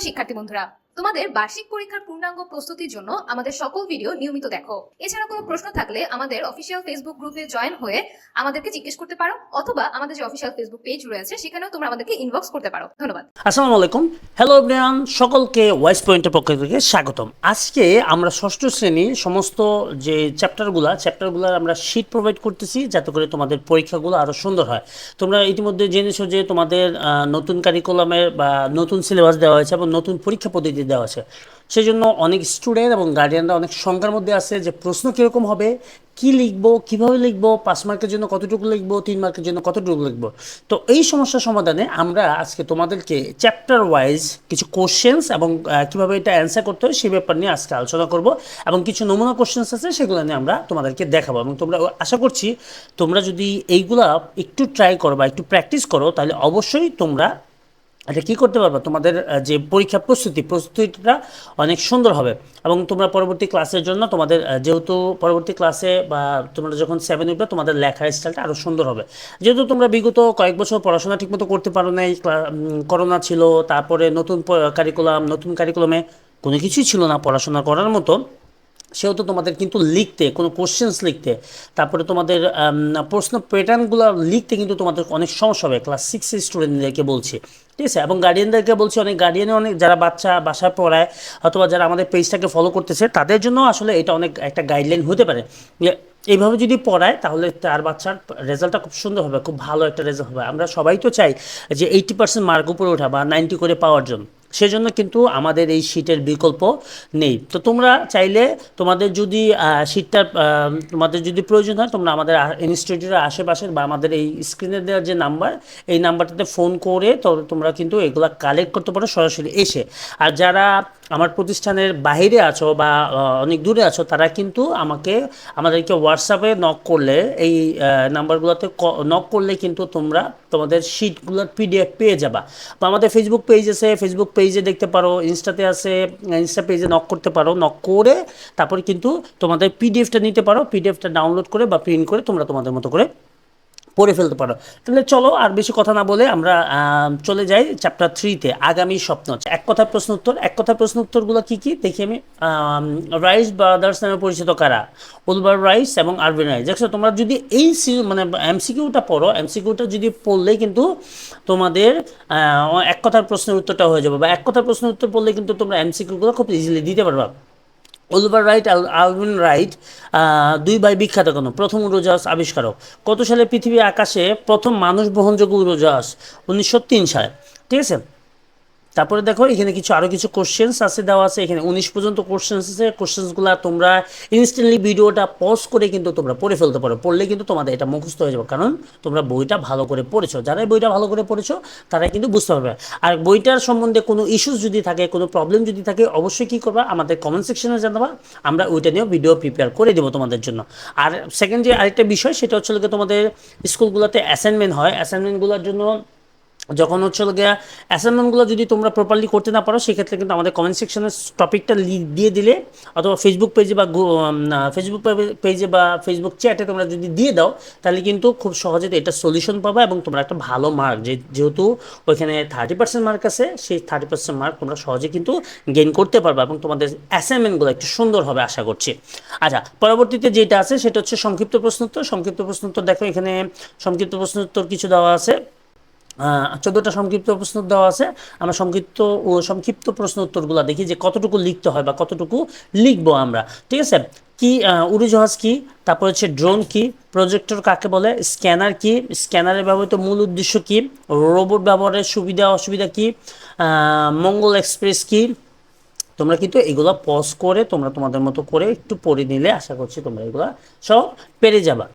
শিক্ষার্থী বন্ধুরা তোমাদের বার্ষিক পরীক্ষার পূর্ণাঙ্গ প্রস্তুতির জন্য আমাদের সকল ভিডিও নিয়মিত দেখো। এছাড়া কোনো প্রশ্ন থাকলে আমাদের অফিসিয়াল ফেসবুক গ্রুপে জয়েন হয়ে আমাদেরকে জিজ্ঞেস করতে পারো, অথবা আমাদের যে অফিসিয়াল ফেসবুক পেজ রয়েছে, সেখানেও তোমরা আমাদেরকে ইনবক্স করতে পারো। ধন্যবাদ। আসসালামু আলাইকুম। হ্যালো এভরিওয়ান সকলকে ওয়াইস পয়েন্টের পক্ষ থেকে স্বাগতম। আজকে আমরা ষষ্ঠ শ্রেণির সমস্ত যে চ্যাপ্টারগুলো চ্যাপ্টারগুলোর আমরা শিট প্রোভাইড করতেছি যাতে করে তোমাদের পরীক্ষাগুলো আরও সুন্দর হয়। তোমরা ইতিমধ্যে জেনেছো যে তোমাদের নতুন কারিকুলামের বা নতুন সিলেবাস দেওয়া হয়েছে এবং নতুন পরীক্ষা পদ্ধতি দেওয়া আছে। সেই জন্য অনেক স্টুডেন্ট এবং গার্ডিয়ানরা অনেক শঙ্কার মধ্যে আছে যে প্রশ্ন কীরকম হবে, কি লিখব, কীভাবে লিখব, পাঁচ মার্কের জন্য কতটুকু লিখব, তিন মার্কের জন্য কতটুকু লিখব। তো এই সমস্যার সমাধানে আমরা আজকে তোমাদেরকে চ্যাপ্টার ওয়াইজ কিছু কোশ্চেন্স এবং কীভাবে এটা অ্যান্সার করতে হয় সেই ব্যাপার নিয়ে আজকে আলোচনা করব এবং কিছু নমুনা কোশ্চেন্স আছে সেগুলো নিয়ে আমরা তোমাদেরকে দেখাবো এবং তোমরা আশা করছি তোমরা যদি এইগুলা একটু ট্রাই করো বা একটু প্র্যাকটিস করো, তাহলে অবশ্যই তোমরা এটা কী করতে পারবে? তোমাদের যে পরীক্ষা প্রস্তুতি, প্রস্তুতিটা অনেক সুন্দর হবে। এবং তোমরা পরবর্তী ক্লাসের জন্য তোমাদের যেহেতু পরবর্তী ক্লাসে বা তোমরা যখন সেভেন উঠবে, তোমাদের লেখার স্টাইলটা আরও সুন্দর হবে। যেহেতু তোমরা বিগত কয়েক বছর পড়াশোনা ঠিকমতো করতে পারো নাই করোনা ছিল, তারপরে নতুন কারিকুলাম নতুন কারিকুলামে কোনো কিছুই ছিল না পড়াশোনা করার মতো। সেহেতু তোমাদের কিন্তু লিখতে, কোনো কোশ্চেন্স লিখতে। তারপরে তোমাদের প্রশ্ন প্যাটার্নগুলো লিখতে কিন্তু তোমাদের অনেক সমস্যা হবে। ক্লাস সিক্সের স্টুডেন্টদেরকে বলছি। ঠিক আছে? এবং গার্ডিয়ানদেরকে বলছি, অনেক গার্ডিয়ানে অনেক, যারা বাচ্চা বাসায় পড়ায়, অথবা যারা আমাদের পেজটাকে ফলো করতেছে, তাদের জন্য আসলে এটা অনেক একটা গাইডলাইন হতে পারে। এইভাবে যদি পড়ায়, তাহলে তার বাচ্চার রেজাল্টটা খুব সুন্দর হবে, খুব ভালো একটা রেজাল্ট হবে। আমরা সবাই তো চাই যে এইটি পার্সেন্ট মার্ক উপরে ওঠা বা নাইনটি করে পাওয়ার জন্য। সেজন্য কিন্তু আমাদের এই শীটের বিকল্প নেই। তো তোমরা চাইলে তোমাদের যদি শীটটার তোমাদের যদি প্রয়োজন হয়, তোমরা আমাদের ইনস্টিটিউটের আশেপাশের বা আমাদের এই স্ক্রিনে দেওয়ার যে নাম্বার এই নাম্বারটাতে ফোন করে তো তোমরা কিন্তু এগুলা কালেক্ট করতে পারো সরাসরি এসে। আর যারা আমার প্রতিষ্ঠানের বাইরে আছো বা অনেক দূরে আছো, তারা কিন্তু আমাকে, আমাদেরকে হোয়াটসঅ্যাপে নক করলে, এই নাম্বারগুলোতে নক করলে কিন্তু তোমরা তোমাদের শিটগুলোর পিডিএফ পেয়ে যাবা। বা আমাদের ফেসবুক পেজ আছে ফেসবুক পেজে দেখতে পারো ইনস্টাতে আছে ইনস্টা পেজে নক করতে পারো নক করে তারপরে কিন্তু তোমাদের পিডিএফটা নিতে পারো পিডিএফটা ডাউনলোড করে বা প্রিন্ট করে তোমরা তোমাদের মতো করে পড়ে ফেলতে পারো। তাহলে চলো আর বেশি কথা না বলে আমরা চলে যাই চ্যাপ্টার থ্রিতে আগামী স্বপ্ন এক কথার প্রশ্ন উত্তর, এক কথার প্রশ্ন উত্তরগুলো কী কী? দেখি আমি। রাইস ব্রাদার্স নামে পরিচিত কারা? উলবার রাইস এবং আরবিন রাইস দেখছ, তোমরা যদি এই মানে এমসিকিউটা পড়ো এমসিকিউটা যদি পড়লেই কিন্তু তোমাদের এক কথার প্রশ্নের উত্তরটা হয়ে যাবে। বা এক কথার প্রশ্নের উত্তর পড়লে কিন্তু তোমরা এমসিকিউগুলো খুব ইজিলি দিতে পারবা। অলিভার রাইট, আল আলভিন রাইট দুই ভাই বিখ্যাত কেন। প্রথম উড়োজাহাজ আবিষ্কারক। কত সালে পৃথিবী আকাশে প্রথম মানুষ বহনযোগ্য উড়োজাহাজ উনিশশো তিন সালে। ঠিক আছে? তারপরে দেখো, এখানে কিছু আরও কিছু কোশ্চেন্স আছে, দেওয়া আছে। এখানে উনিশ পর্যন্ত কোশ্চেন্স আছে। কোশ্চেন্সগুলো তোমরা ইনস্ট্যান্টলি ভিডিওটা পজ করে কিন্তু তোমরা পড়ে ফেলতে পারো। পড়লে কিন্তু তোমাদের এটা মুখস্থ হয়ে যাবে। কারণ তোমরা বইটা ভালো করে পড়েছো। যারাই বইটা ভালো করে পড়েছো, তারাই কিন্তু বুঝতে পারবে। আর বইটার সম্বন্ধে কোনো ইস্যুস যদি থাকে, কোনো প্রবলেম যদি থাকে, অবশ্যই কী করবা? আমাদের কমেন্ট সেকশনে জানাবা। আমরা ওইটা নিয়েও ভিডিও প্রিপেয়ার করে দেবো তোমাদের জন্য। আর সেকেন্ড যে আরেকটা বিষয়, সেটা হচ্ছে তোমাদের স্কুলগুলোতে অ্যাসাইনমেন্ট হয়। অ্যাসাইনমেন্টগুলোর জন্য যখন হচ্ছে গিয়া অ্যাসাইনমেন্টগুলো যদি তোমরা প্রপারলি করতে না পারো, সেক্ষেত্রে কিন্তু আমাদের কমেন্ট সেকশনে টপিকটা দিয়ে দিলে অথবা ফেসবুক পেজে বা ফেসবুক পেজে বা ফেসবুক চ্যাটে তোমরা যদি দিয়ে দাও, তাহলে কিন্তু খুব সহজে এটা সলিউশন পাবা এবং তোমরা একটা ভালো মার্ক যে যেহেতু ওইখানে থার্টি পার্সেন্ট মার্ক আছে, সেই থার্টি পার্সেন্ট মার্ক তোমরা সহজে কিন্তু গেইন করতে পারবা এবং তোমাদের অ্যাসাইনমেন্টগুলো একটু সুন্দর হবে আশা করছি। আচ্ছা পরবর্তীতে যেটা আছে সেটা হচ্ছে সংক্ষিপ্ত প্রশ্নোত্তর। সংক্ষিপ্ত প্রশ্নোত্তর দেখো এখানে সংক্ষিপ্ত প্রশ্নোত্তর কিছু দেওয়া আছে। চোদ্দোটা সংক্ষিপ্ত প্রশ্ন দেওয়া আছে। আমরা সংক্ষিপ্ত সংক্ষিপ্ত প্রশ্ন উত্তরগুলো দেখি যে কতটুকু লিখতে হয় বা কতটুকু লিখব আমরা। ঠিক আছে? কি উড়োজাহাজ কি? তারপর হচ্ছে ড্রোন কি? প্রজেক্টর কাকে বলে? স্ক্যানার কি? স্ক্যানারের ব্যবহৃত মূল উদ্দেশ্য কি? রোবট ব্যবহারের সুবিধা, অসুবিধা কি? মঙ্গল এক্সপ্রেস কি? তোমরা কিন্তু এগুলো পজ করে তোমরা তোমাদের মতো করে একটু পড়ে নিলে আশা করছি তোমরা এগুলো সব পেরে যাবা।